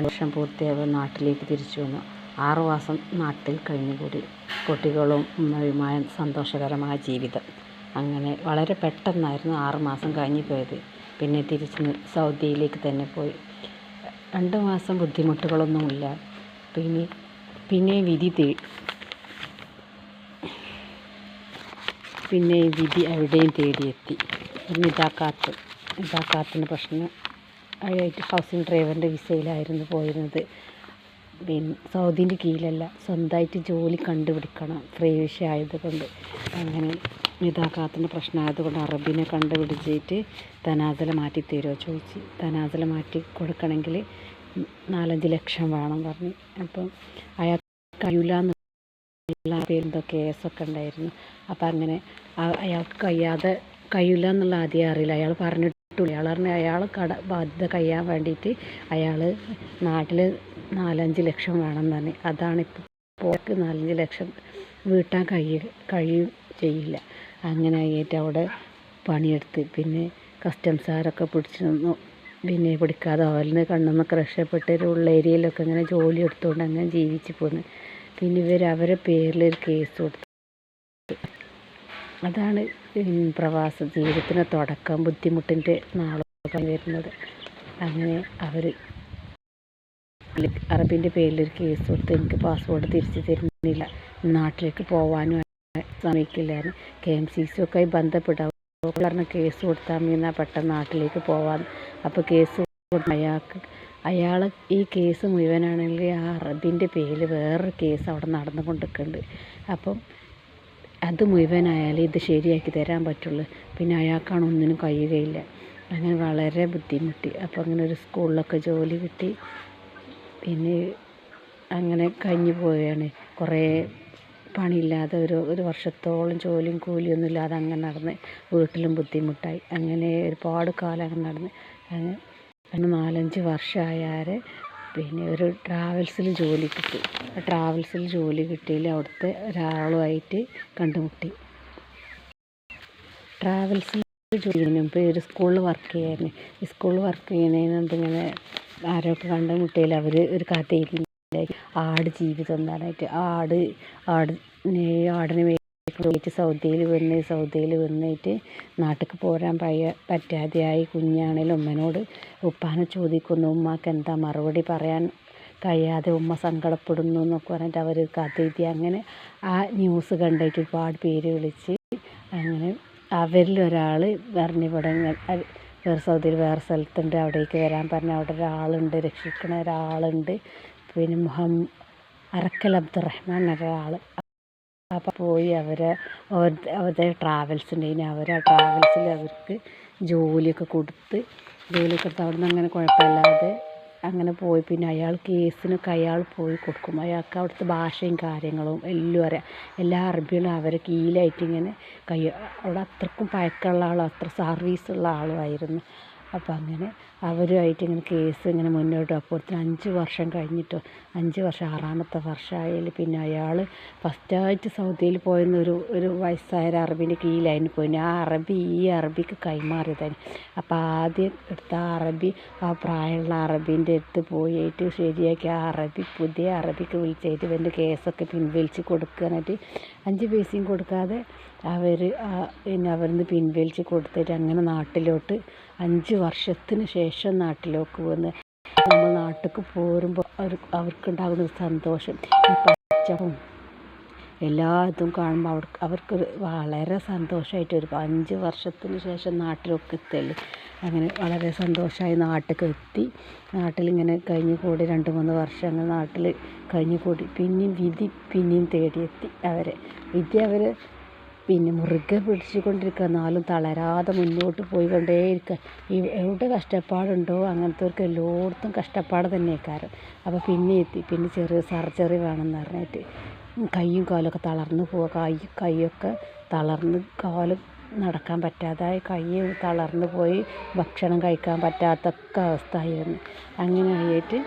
വർഷം പൂർത്തിയായപ്പോൾ നാട്ടിലേക്ക് തിരിച്ചു വന്നു. ആറു മാസം നാട്ടിൽ കഴിഞ്ഞുകൂടി കുട്ടികളും ഉമ്മയുമായ സന്തോഷകരമായ ജീവിതം. അങ്ങനെ വളരെ പെട്ടെന്നായിരുന്നു ആറു മാസം കഴിഞ്ഞു പോയത്. പിന്നെ തിരിച്ച് സൗദിയിലേക്ക് തന്നെ പോയി. രണ്ട് മാസം ബുദ്ധിമുട്ടുകളൊന്നുമില്ല. പിന്നെ പിന്നെ വിധി പിന്നെ വിധി അവിടെയും തേടിയെത്തി. ഇതാക്കാത്ത നിതാക്കാത്തിന് പ്രശ്നം. ആയിട്ട് ഹൗസിംഗ് ഡ്രൈവറിന്റെ വിസയിലായിരുന്നു പോയിരുന്നത്. പിന്നെ സൗദീന്റെ കീഴിലല്ല സ്വന്തമായിട്ട് ജോലി കണ്ടുപിടിക്കണം ഫ്രീ വിസ ആയതുകൊണ്ട് അങ്ങനെ നിതാക്കാത്തിന്റെ പ്രശ്നമായതുകൊണ്ട് അറബിനെ കണ്ടുപിടിച്ചിട്ട് തനാസല മാറ്റി തരുമോ ചോദിച്ച്. തനാസല മാറ്റി കൊടുക്കണമെങ്കിൽ നാലഞ്ച് ലക്ഷം വേണം പറഞ്ഞു. അപ്പം അയാൾ കഴിയില്ല എന്നുള്ള പേരെന്തോ കേസൊക്കെ ഉണ്ടായിരുന്നു. അപ്പം അങ്ങനെ അയാൾക്ക് കഴിയാതെ കഴിയില്ല എന്നുള്ള ആദ്യം അറിയില്ല. അയാൾ പറഞ്ഞിട്ടില്ല അയാൾ പറഞ്ഞു അയാൾ കട ബാധ്യത കഴിയാൻ വേണ്ടിയിട്ട് അയാൾ നാട്ടിൽ നാലഞ്ച് ലക്ഷം വേണം എന്ന് പറഞ്ഞു. അതാണ് ഇപ്പോൾ നാലഞ്ച് ലക്ഷം വീട്ടാൻ കഴിയ കഴിയും ചെയ്യില്ല. അങ്ങനെ ആയിട്ട് അവിടെ പണിയെടുത്ത്. പിന്നെ കസ്റ്റംസുകാരൊക്കെ പിടിച്ചു നിന്നു. പിന്നെ പിടിക്കാതെ അവലിന് കണ്ണെന്നൊക്കെ രക്ഷപ്പെട്ട് ഒരു ഉള്ള ഏരിയയിലൊക്കെ ഇങ്ങനെ ജോലി എടുത്തുകൊണ്ട് അങ്ങനെ ജീവിച്ച് പോന്നു. പിന്നെ ഇവർ അവരെ പേരിൽ ഒരു കേസ് കൊടുത്തു. അതാണ് പ്രവാസ ജീവിതത്തിന് തുടക്കം ബുദ്ധിമുട്ടിന്റെ നാളൊക്കെ വരുന്നത്. അങ്ങനെ അവർ അറബിന്റെ പേരിൽ ഒരു കേസ് കൊടുത്ത് എനിക്ക് പാസ്പോർട്ട് തിരിച്ചു തരുന്നില്ല. നാട്ടിലേക്ക് പോകാനും സമ്മതിക്കില്ലായിരുന്നു. കെ എം സി സി ഒക്കെ ആയി ബന്ധപ്പെട്ടു പറഞ്ഞ കേസ് കൊടുത്താൽ മീന്ന പെട്ടെന്ന് നാട്ടിലേക്ക് പോവാൻ അപ്പോൾ കേസ് അയാൾക്ക് അയാൾ ഈ കേസ് മുഴുവനാണെങ്കിൽ ആ അറബിന്റെ പേരിൽ വേറൊരു കേസ് അവിടെ നടന്നു കൊണ്ടിരിക്കുന്നുണ്ട് അപ്പം അത് മുഴുവനായാലേ ഇത് ശരിയാക്കി തരാൻ പറ്റുള്ളൂ. പിന്നെ അയാൾക്കാണ് ഒന്നിനും കഴിയുകയില്ല. അങ്ങനെ വളരെ ബുദ്ധിമുട്ടി. അപ്പോൾ അങ്ങനെ ഒരു സ്കൂളിലൊക്കെ ജോലി കിട്ടി. പിന്നെ അങ്ങനെ കഴിഞ്ഞു പോവുകയാണ്. കുറേ പണിയില്ലാതെ ഒരു ഒരു വർഷത്തോളം ജോലിയും കൂലിയൊന്നും ഇല്ലാതെ അങ്ങനെ നടന്ന് വീട്ടിലും ബുദ്ധിമുട്ടായി. അങ്ങനെ ഒരുപാട് കാലം അങ്ങനെ നടന്ന്. അങ്ങനെ അങ്ങനെ നാലഞ്ച് വർഷമായാൽ പിന്നെ ഒരു ട്രാവൽസിൽ ജോലി കിട്ടി. ആ ട്രാവൽസിൽ ജോലി കിട്ടിയതിൽ അവിടുത്തെ ഒരാളുമായിട്ട് കണ്ടുമുട്ടി. ട്രാവൽസിൽ ജോലി മുമ്പ് ഒരു സ്കൂളിൽ വർക്ക് ചെയ്യായിരുന്നു ഈ സ്കൂളിൽ വർക്ക് ചെയ്യുന്നതിന് മുമ്പ് ഇങ്ങനെ ആരൊക്കെ കണ്ടുമുട്ടിയതിൽ അവർ ഒരു കഥ ആട് ജീവിതം എന്ന് പറഞ്ഞിട്ട് ആട് ആട് ആടിനെ മേടിച്ച് സൗദിയിൽ വന്ന് സൗദിയിൽ വന്നിട്ട് നാട്ടിലേക്ക് പോരാൻ പയ്യ പറ്റാതെയായി കുഞ്ഞാണേലും ഉമ്മനോട് ഉപ്പാനെ ചോദിക്കുന്നു ഉമ്മക്ക് എന്താ മറുപടി പറയാൻ കഴിയാതെ ഉമ്മ സങ്കടപ്പെടുന്നു എന്നൊക്കെ പറഞ്ഞിട്ട് അവർ കഥ അങ്ങനെ ആ ന്യൂസ് കണ്ടിട്ട് ഒരുപാട് പേര് വിളിച്ച് അങ്ങനെ അവരിൽ ഒരാൾ പറഞ്ഞു ഇവിടെ വേറെ സൗദിയിൽ വേറെ സ്ഥലത്തുണ്ട് അവിടേക്ക് വരാൻ പറഞ്ഞ അവിടെ ഒരാളുണ്ട് രക്ഷിക്കണ ഒരാളുണ്ട്. പിന്നെ മുഹം അറക്കൽ അബ്ദുറഹ്മാൻ ഒരാൾ അപ്പോൾ പോയി അവരെ അവരുടെ ട്രാവൽസ് ഉണ്ടായിന് അവർ ആ ട്രാവൽസിൽ അവർക്ക് ജോലിയൊക്കെ കൊടുത്ത് ജോലിയൊക്കെ കൊടുത്ത് അവിടെ നിന്ന് അങ്ങനെ കുഴപ്പമില്ലാതെ അങ്ങനെ പോയി. പിന്നെ അയാൾ കേസിനൊക്കെ അയാൾ പോയി കൊടുക്കും. അയാൾക്ക് അവിടുത്തെ ഭാഷയും കാര്യങ്ങളും എല്ലാം അറിയാം. എല്ലാ അറബികളും അവരെ കീഴിലായിട്ട് ഇങ്ങനെ കൈ അവിടെ അത്രക്കും പഴക്കമുള്ള ആളും അത്ര സർവീസുള്ള ആളുമായിരുന്നു അപ്പോൾ അങ്ങനെ അവരുമായിട്ട് ഇങ്ങനെ കേസ് ഇങ്ങനെ മുന്നോട്ട് അപ്പോഴത്തേന് അഞ്ച് വർഷം കഴിഞ്ഞിട്ടോ അഞ്ച് വർഷം ആറാമത്തെ വർഷമായാൽ പിന്നെ അയാൾ ഫസ്റ്റായിട്ട് സൗദിയിൽ പോയെന്ന് ഒരു ഒരു വയസ്സായ അറബിന്റെ കീഴിലായിരുന്നു പോയി ആ അറബി ഈ അറബിക്ക് കൈമാറിയതായി അപ്പോൾ ആദ്യം എടുത്ത ആ അറബി ആ പ്രായമുള്ള അറബിന്റെ അടുത്ത് പോയിട്ട് ശരിയാക്കി ആ അറബി പുതിയ അറബിക്ക് വിളിച്ചിട്ട് ഇവന്റെ കേസൊക്കെ പിൻവലിച്ച് കൊടുക്കാനായിട്ട് അഞ്ച് പൈസയും കൊടുക്കാതെ അവർ പിന്നെ അവരിൽ പിൻവലിച്ച് കൊടുത്തിട്ട് അങ്ങനെ നാട്ടിലോട്ട് അഞ്ച് വർഷത്തിന് ശേഷം നാട്ടിലേക്ക് വന്ന് നമ്മൾ നാട്ടിലേക്ക് പോരുമ്പോൾ അവർ അവർക്കുണ്ടാകുന്ന ഒരു സന്തോഷം. ഈ പച്ചപ്പും എല്ലാ ഇതും കാണുമ്പോൾ അവർ അവർക്ക് വളരെ സന്തോഷമായിട്ട് ഒരു അഞ്ച് വർഷത്തിന് ശേഷം നാട്ടിലൊക്കെ എത്തല്ലേ അങ്ങനെ വളരെ സന്തോഷമായി നാട്ടിലേക്ക് എത്തി. നാട്ടിലിങ്ങനെ കഴിഞ്ഞു കൂടി രണ്ട് മൂന്ന് വർഷം അങ്ങനെ നാട്ടിൽ കഴിഞ്ഞു കൂടി പിന്നെയും വിധി പിന്നെയും തേടിയെത്തി അവരെ. വിധി അവർ പിന്നെ മുറുകെ പിടിച്ചു കൊണ്ടിരിക്കുക എന്നാലും തളരാതെ മുന്നോട്ട് പോയിക്കൊണ്ടേയിരിക്കുക. ഈ എവിടെ കഷ്ടപ്പാടുണ്ടോ അങ്ങനത്തെവർക്ക് എല്ലായിടത്തും കഷ്ടപ്പാട് തന്നെയാക്കാരം. അപ്പോൾ പിന്നെ എത്തി. പിന്നെ ചെറിയ സർജറി വേണമെന്ന് പറഞ്ഞിട്ട് കൈയും കാലൊക്കെ തളർന്നു പോവുക. കൈ കൈയൊക്കെ തളർന്ന് കാൽ നടക്കാൻ പറ്റാതായി. കൈ തളർന്നു പോയി. ഭക്ഷണം കഴിക്കാൻ പറ്റാത്തൊക്കെ അവസ്ഥ ആയിരുന്നു അങ്ങനെ ആയിട്ട്